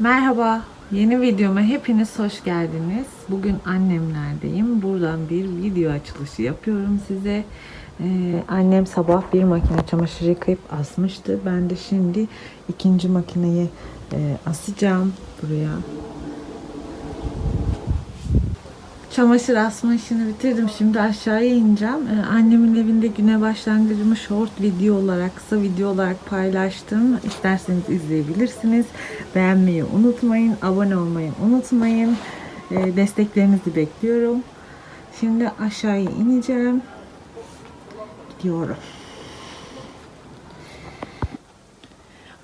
Merhaba, yeni videoma hepiniz hoş geldiniz. Bugün annemlerdeyim. Buradan bir video açılışı yapıyorum size. Ee, annem sabah bir makine çamaşır yıkayıp asmıştı. Ben de şimdi ikinci makineyi e, asacağım buraya. Çamaşır asma işini bitirdim. Şimdi aşağıya ineceğim. Ee, annemin evinde güne başlangıcımı short video olarak, kısa video olarak paylaştım. İsterseniz izleyebilirsiniz. Beğenmeyi unutmayın. Abone olmayı unutmayın. Ee, desteklerinizi bekliyorum. Şimdi aşağıya ineceğim. Gidiyorum.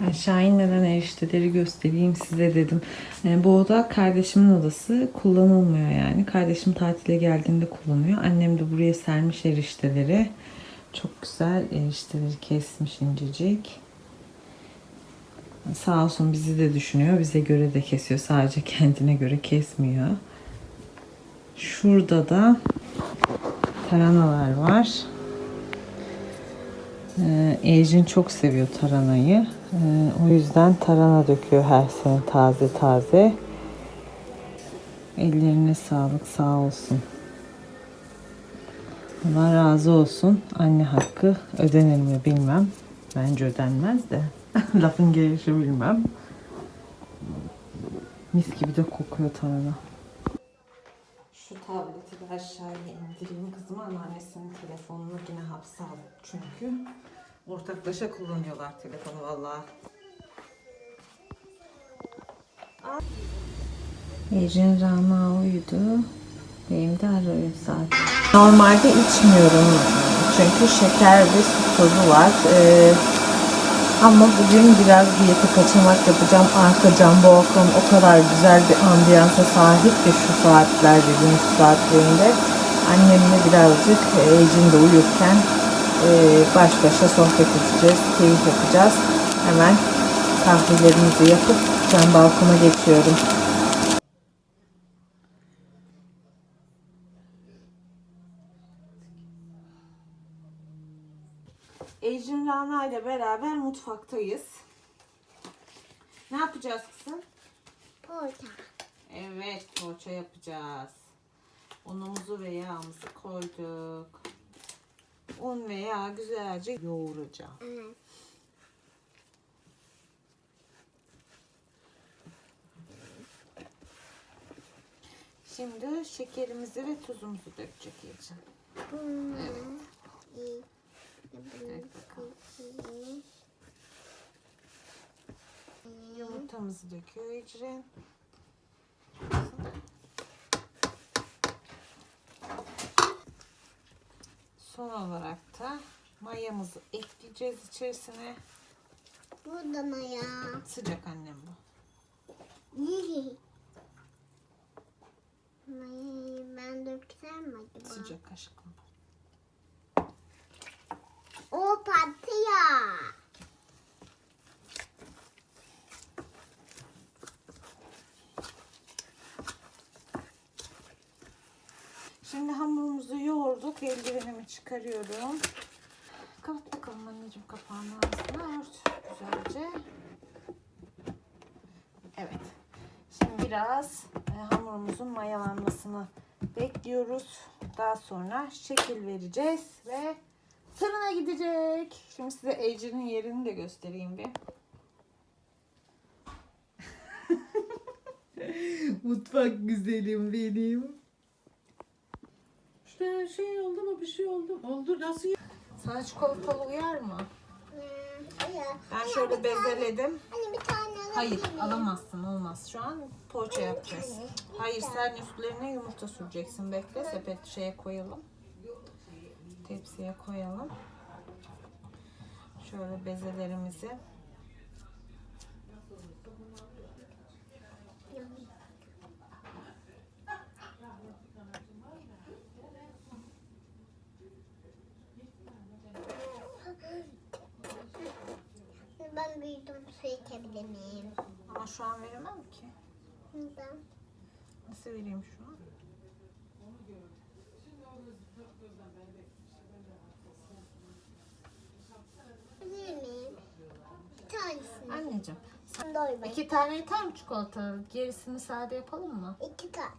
Aşağı inmeden erişteleri göstereyim size dedim. Ee, bu oda kardeşimin odası. Kullanılmıyor yani. Kardeşim tatile geldiğinde kullanıyor. Annem de buraya sermiş erişteleri. Çok güzel erişteleri kesmiş incecik. Sağ olsun bizi de düşünüyor. Bize göre de kesiyor. Sadece kendine göre kesmiyor. Şurada da tarhanalar var. Ee, Ejin çok seviyor taranayı. Ee, o yüzden tarhana döküyor her sene taze taze. Ellerine sağlık sağ olsun. Allah razı olsun. Anne hakkı ödenir mi bilmem. Bence ödenmez de. Lafın gelişi bilmem. Mis gibi de kokuyor tarhana. Şu tableti de aşağıya indireyim kızım. Anneannesinin telefonunu yine hapse aldım çünkü. Ortaklaşa kullanıyorlar telefonu vallahi. Ecin Rana uyudu. Benim de arıyor zaten. Normalde içmiyorum. Çünkü şeker ve su tozu var. Ee, ama bugün biraz diyete kaçamak yapacağım. Arka cam balkon o kadar güzel bir ambiyansa sahip ki şu saatlerde, gün saatlerinde. Annemle birazcık Ecin de uyurken baş başa sohbet edeceğiz, keyif yapacağız. Hemen kahvelerimizi yapıp cam balkona geçiyorum. Ecin Rana ile beraber mutfaktayız. Ne yapacağız kızım? Porta. Evet, poğaça yapacağız. Unumuzu ve yağımızı koyduk. Un ve yağ güzelce yoğuracağım. Evet. Şimdi şekerimizi ve tuzumuzu dökecek Ecin. Evet. İyi. Dök bakalım. Yumurtamızı döküyor Ecrin. Son olarak da mayamızı ekleyeceğiz içerisine. Burada mı ya? Sıcak annem bu. Mayayı ben döksem mi acaba? Sıcak aşkım. O patlıyor. Çıkarıyorum. Kapat bakalım anneciğim kapağını ağzına ört güzelce. Evet. Şimdi biraz e, hamurumuzun mayalanmasını bekliyoruz. Daha sonra şekil vereceğiz ve fırına gidecek. Şimdi size Ece'nin yerini de göstereyim bir. Mutfak güzelim benim. İşte şey oldu mu bir şey oldu. Oldu nasıl? Sana çikolatalı uyar mı? Hmm. Ben şöyle bezeledim. Hani bir tane Hayır alamazsın olmaz. Şu an poğaça yapacağız. Hayır sen üstlerine yumurta süreceksin. Bekle sepet şeye koyalım. Tepsiye koyalım. Şöyle bezelerimizi. Ben büyüdüm su içebilir miyim? Ama şu an veremem ki. Neden? Nasıl vereyim şu an? Bir. Anneciğim Doy ben. İki tane yeter mi çikolata? Gerisini sade yapalım mı? İki tane.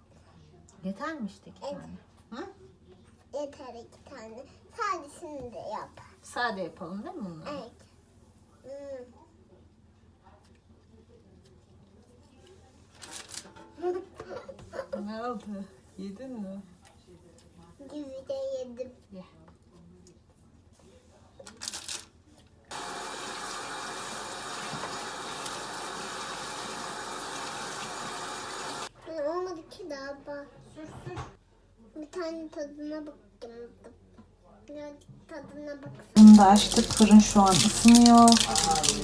Yeter mi işte iki Evet. tane? Hı? Yeter iki tane. Sadesini de yap. Sade yapalım değil mi bunları? Evet. Hmm. Ne oldu? Yedin mi? Güzide yedim. Ye. Olmadı ki daha bak. Bir tane tadına bakayım. Birazcık tadına. Bunu da açtık. Fırın şu an ısınıyor.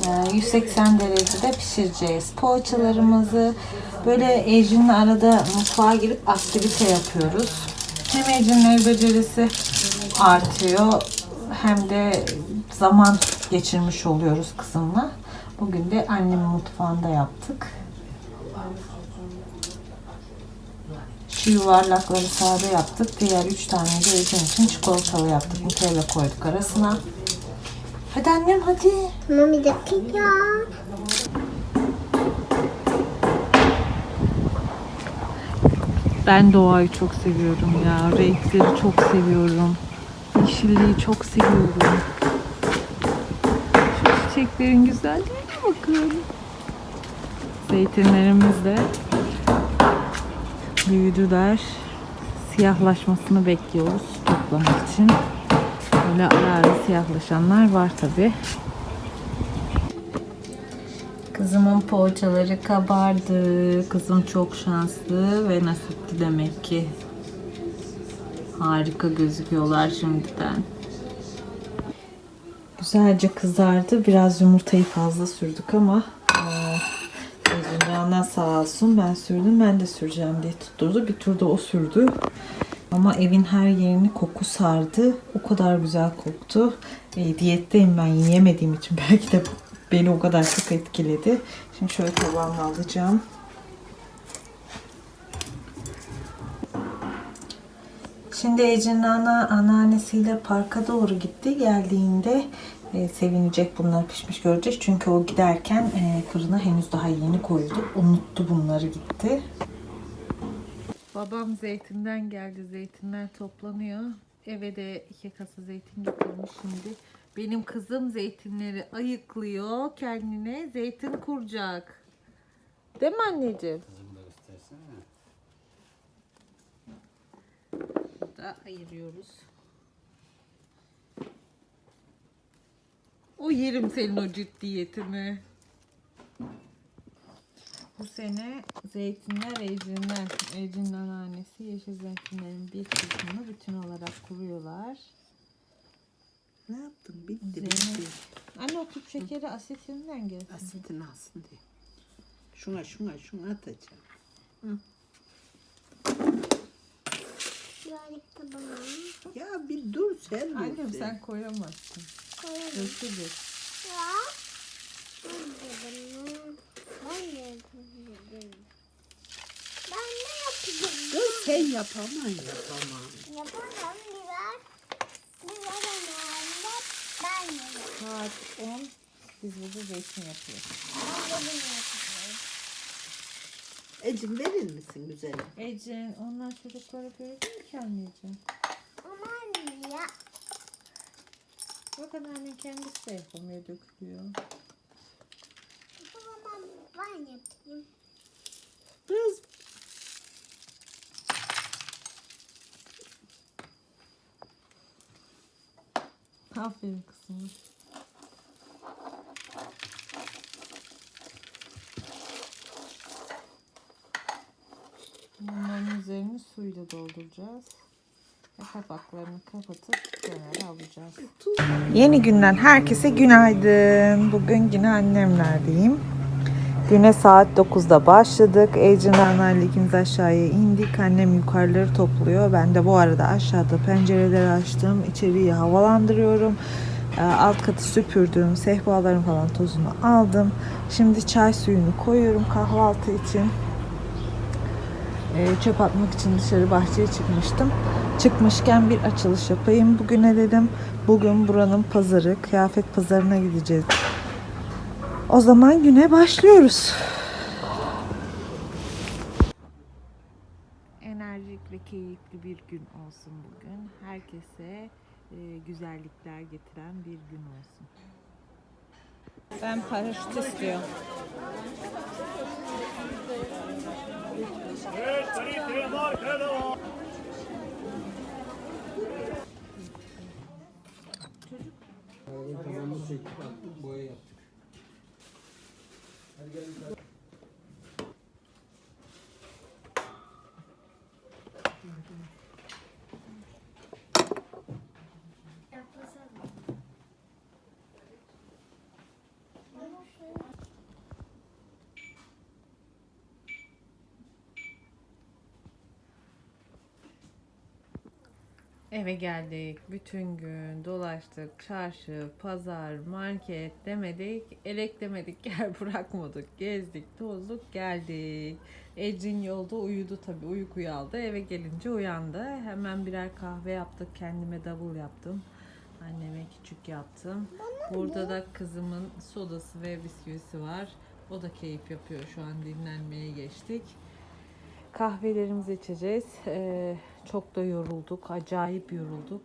Ee, 180 derecede pişireceğiz. Poğaçalarımızı böyle Ecrin'le arada mutfağa girip aktivite yapıyoruz. Hem Ecrin'in el becerisi artıyor hem de zaman geçirmiş oluyoruz kızımla. Bugün de annemin mutfağında yaptık. Şu yuvarlakları sade yaptık. Diğer üç tane de Ecrin için çikolatalı yaptık. Nutella koyduk arasına. Hadi annem hadi. Ama bir dakika. Ben doğayı çok seviyorum ya. Renkleri çok seviyorum. Yeşilliği çok seviyorum. Şu çiçeklerin güzelliğine bakın. Zeytinlerimiz de büyüdüler. Siyahlaşmasını bekliyoruz toplamak için. Böyle ara ara siyahlaşanlar var tabi. Kızımın poğaçaları kabardı. Kızım çok şanslı ve nasipli demek ki. Harika gözüküyorlar şimdiden. Güzelce kızardı. Biraz yumurtayı fazla sürdük ama Ecrincan'dan sağ olsun ben sürdüm ben de süreceğim diye tutturdu. Bir turda o sürdü. Ama evin her yerini koku sardı. O kadar güzel koktu. E, diyetteyim ben yiyemediğim için belki de beni o kadar çok etkiledi. Şimdi şöyle tabağıma alacağım. Şimdi Ece'nin ana, anneannesiyle parka doğru gitti. Geldiğinde e, sevinecek bunlar pişmiş göreceğiz. Çünkü o giderken e, fırına henüz daha yeni koyuldu. Unuttu bunları gitti. Babam zeytinden geldi. Zeytinler toplanıyor. Eve de iki kasa zeytin getirmiş şimdi. Benim kızım zeytinleri ayıklıyor. Kendine zeytin kuracak. Değil mi anneciğim? Burada ayırıyoruz. O yerim senin o ciddiyetini. Bu sene zeytinler Ecrin'den. Ecrin'in anneannesi yeşil zeytinlerin bir kısmını bütün olarak kuruyorlar. Ne yaptın? Bitti bitti. Anne o tüp şekeri asitinden gelsin. Asitini alsın diye. Şuna şuna şuna atacağım. Birazcık bana. Ya bir dur sen Annem dur sen koyamazsın. Dökülür. Ya. Ben ne yapacağım? Dur sen yapamam yapamam. Yapamam biber. Biber önemli. Ben yerim. Saat 10. Biz burada zeytin yapıyoruz. Ben de bunu yapacağım. Ecim verir misin güzelim? Ecrin onlar çocuklara göre değil ki anneciğim. Ama anne ya. Bakın annen kendisi de yapamıyor dökülüyor. Zaman ben yapayım. Kız Aferin kızım. Suyla dolduracağız. Ve kapaklarını kapatıp kenara alacağız. Yeni günden herkese günaydın. Bugün yine annemlerdeyim. Güne saat 9'da başladık. Anneyle ikimiz aşağıya indik. Annem yukarıları topluyor. Ben de bu arada aşağıda pencereleri açtım. İçeriği havalandırıyorum. Ee, Alt katı süpürdüm. Sehpaların falan tozunu aldım. Şimdi çay suyunu koyuyorum kahvaltı için. Ee, çöp atmak için dışarı bahçeye çıkmıştım. Çıkmışken bir açılış yapayım. Bugüne dedim. Bugün buranın pazarı, kıyafet pazarına gideceğiz. O zaman güne başlıyoruz. Enerjik ve keyifli bir gün olsun bugün. Herkese e, güzellikler getiren bir gün olsun. Ben paraşüt istiyorum. Tamamını çektik attık boya yaptık. Hadi gel Eve geldik. Bütün gün dolaştık. Çarşı, pazar, market demedik. Elek demedik. Yer bırakmadık. Gezdik, tozduk, geldik. Ecrin yolda uyudu tabii. Uyku aldı. Eve gelince uyandı. Hemen birer kahve yaptık. Kendime davul yaptım. Anneme küçük yaptım. Burada da kızımın sodası ve bisküvisi var. O da keyif yapıyor. Şu an dinlenmeye geçtik. Kahvelerimizi içeceğiz. Ee, çok da yorulduk. Acayip yorulduk.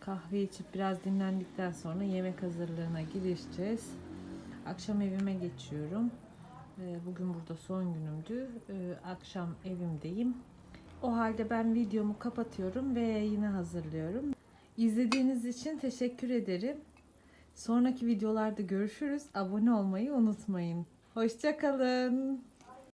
Kahve içip biraz dinlendikten sonra yemek hazırlığına girişeceğiz. Akşam evime geçiyorum. Ee, bugün burada son günümdü. Ee, akşam evimdeyim. O halde ben videomu kapatıyorum ve yayını hazırlıyorum. İzlediğiniz için teşekkür ederim. Sonraki videolarda görüşürüz. Abone olmayı unutmayın. Hoşçakalın.